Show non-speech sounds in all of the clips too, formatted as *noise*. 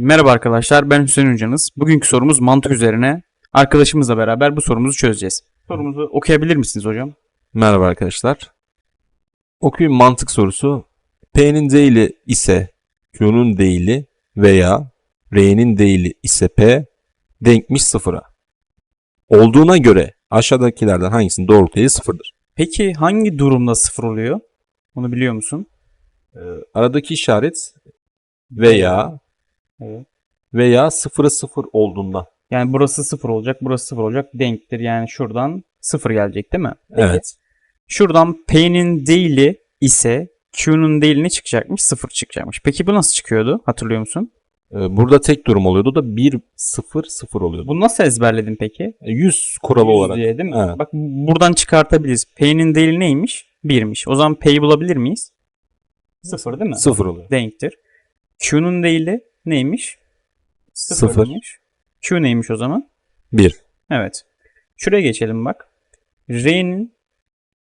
Merhaba arkadaşlar, ben Hüseyin Hoca'nız. Bugünkü sorumuz mantık üzerine. Arkadaşımızla beraber bu sorumuzu çözeceğiz. Sorumuzu okuyabilir misiniz hocam? Merhaba arkadaşlar. Okuyun mantık sorusu. P'nin değili ise Q'nun değili veya R'nin değili ise P denkmiş sıfıra. Olduğuna göre aşağıdakilerden hangisinin doğrultu değeri sıfırdır? Peki hangi durumda sıfır oluyor? Onu biliyor musun? Ee, aradaki işaret veya Evet. veya sıfıra sıfır olduğunda. Yani burası sıfır olacak, burası sıfır olacak. Denktir. Yani şuradan sıfır gelecek değil mi? Evet. Şuradan P'nin değili ise Q'nun değili ne çıkacakmış? Sıfır çıkacakmış. Peki bu nasıl çıkıyordu? Hatırlıyor musun? Ee, burada tek durum oluyordu da 1 0 0 oluyordu. Bunu nasıl ezberledin peki? 100 kuralı 100 olarak. diye değil mi? Evet. Bak buradan çıkartabiliriz. P'nin değili neymiş? 1'miş. O zaman P'yi bulabilir miyiz? Sıfır değil mi? 0 oluyor. Denktir. Q'nun değili neymiş? Sıfır. Sıfırmış. Q neymiş o zaman? 1. Evet. Şuraya geçelim bak. R'nin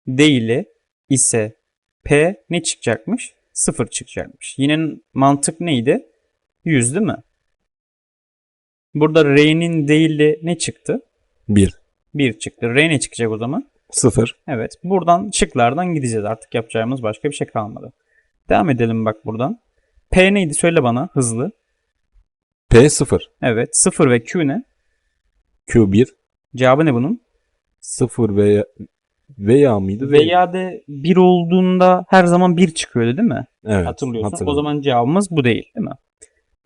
değili ise P ne çıkacakmış? Sıfır çıkacakmış. Yine mantık neydi? 100 değil mi? Burada R'nin değili ne çıktı? 1. 1 çıktı. R ne çıkacak o zaman? 0. Evet. Buradan şıklardan gideceğiz. Artık yapacağımız başka bir şey kalmadı. Devam edelim bak buradan. P neydi? Söyle bana hızlı. P 0. Evet. 0 ve Q ne? Q 1. Cevabı ne bunun? 0 veya veya mıydı? Veya. De 1 olduğunda her zaman 1 çıkıyordu değil mi? Evet. Hatırlıyorsun. hatırladım. O zaman cevabımız bu değil değil mi?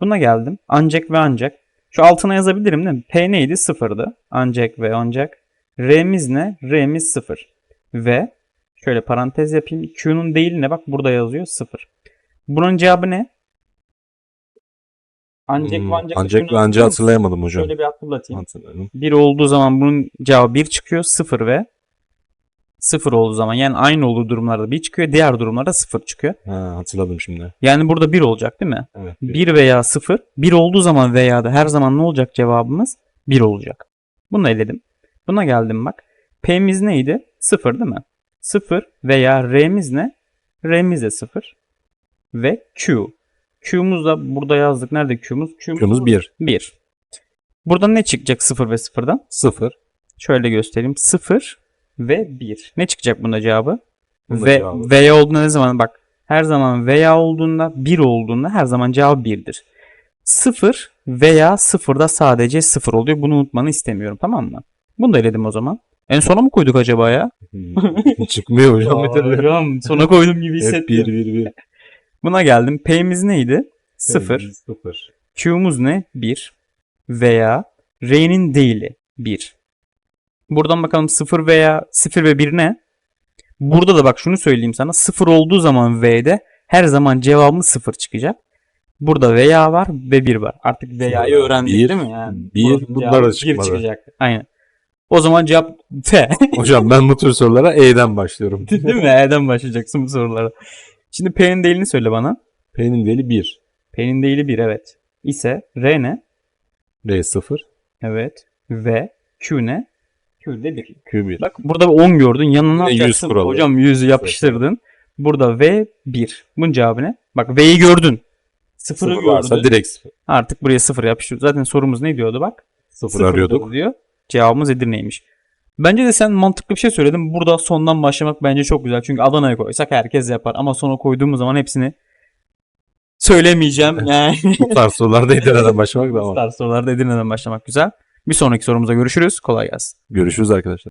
Buna geldim. Ancak ve ancak. Şu altına yazabilirim değil mi? P neydi? Sıfırdı. Ancak ve ancak. R'miz ne? R'miz sıfır. Ve şöyle parantez yapayım. Q'nun değil ne? Bak burada yazıyor sıfır. Bunun cevabı ne? Ancak Hmm, ancak. ancak ve ancak hatırlayamadım hocam. Şöyle bir hatırlatayım. Hatırladım. 1 olduğu zaman bunun cevabı 1 çıkıyor. 0 ve 0 olduğu zaman yani aynı olduğu durumlarda 1 çıkıyor. Diğer durumlarda 0 çıkıyor. Ha, hatırladım şimdi. Yani burada 1 olacak değil mi? Evet. 1 veya 0. 1 olduğu zaman veya da her zaman ne olacak cevabımız? 1 olacak. Bunu eledim. Buna geldim bak. P'miz neydi? 0 değil mi? 0 veya R'miz ne? R'miz de 0. Ve Q. Q'muz da burada yazdık. Nerede Q'muz? Q'muz 1. 1. Buradan ne çıkacak 0 ve 0'dan? 0. Şöyle göstereyim. 0 ve 1. Ne çıkacak bunda cevabı? Bunda ve cevabı. veya olduğunda ne zaman bak her zaman veya olduğunda 1 olduğunda her zaman cevap 1'dir. 0 veya 0'da sadece 0 oluyor. Bunu unutmanı istemiyorum tamam mı? Bunu da eledim o zaman. En sona mı koyduk acaba ya? *laughs* Çıkmıyor hocam. Aa, hocam sona koydum gibi Hep hissettim. 1 1 1. Buna geldim. P'miz neydi? 0. 0. Q'muz ne? 1. Veya R'nin değili 1. Buradan bakalım 0 veya 0 ve 1 ne? Burada da bak şunu söyleyeyim sana. 0 olduğu zaman V'de her zaman cevabımız 0 çıkacak. Burada veya var ve 1 var. Artık veya'yı öğrendik bir, değil mi? Yani bir, buranın bunlar cevabı da çıkmadı. çıkacak. Aynen. O zaman cevap F. Hocam ben bu tür sorulara E'den başlıyorum. *laughs* değil mi? E'den başlayacaksın bu sorulara. Şimdi P'nin değilini söyle bana. P'nin değili 1. P'nin değili 1 evet. İse R ne? R 0. Evet. Ve Q ne? Q de 1. Q 1. Bak burada 10 gördün. Yanına Yine 100 atacaksın. kuralı. Hocam 100'ü yapıştırdın. Burada V 1. Bunun cevabı ne? Bak V'yi gördün. Sıfırı 0 varsa gördün. direkt 0. Artık buraya sıfır yapıştır. Zaten sorumuz ne diyordu bak? 0 Sıfır arıyorduk. Diyor. Cevabımız Edirne'ymiş. Bence de sen mantıklı bir şey söyledin. Burada sondan başlamak bence çok güzel. Çünkü Adana'ya koysak herkes yapar. Ama sona koyduğumuz zaman hepsini söylemeyeceğim. *laughs* Yani Bu tarz sorularda Edirne'den başlamak da *laughs* ama. Star sorularda Edirne'den başlamak güzel. Bir sonraki sorumuza görüşürüz. Kolay gelsin. Görüşürüz arkadaşlar.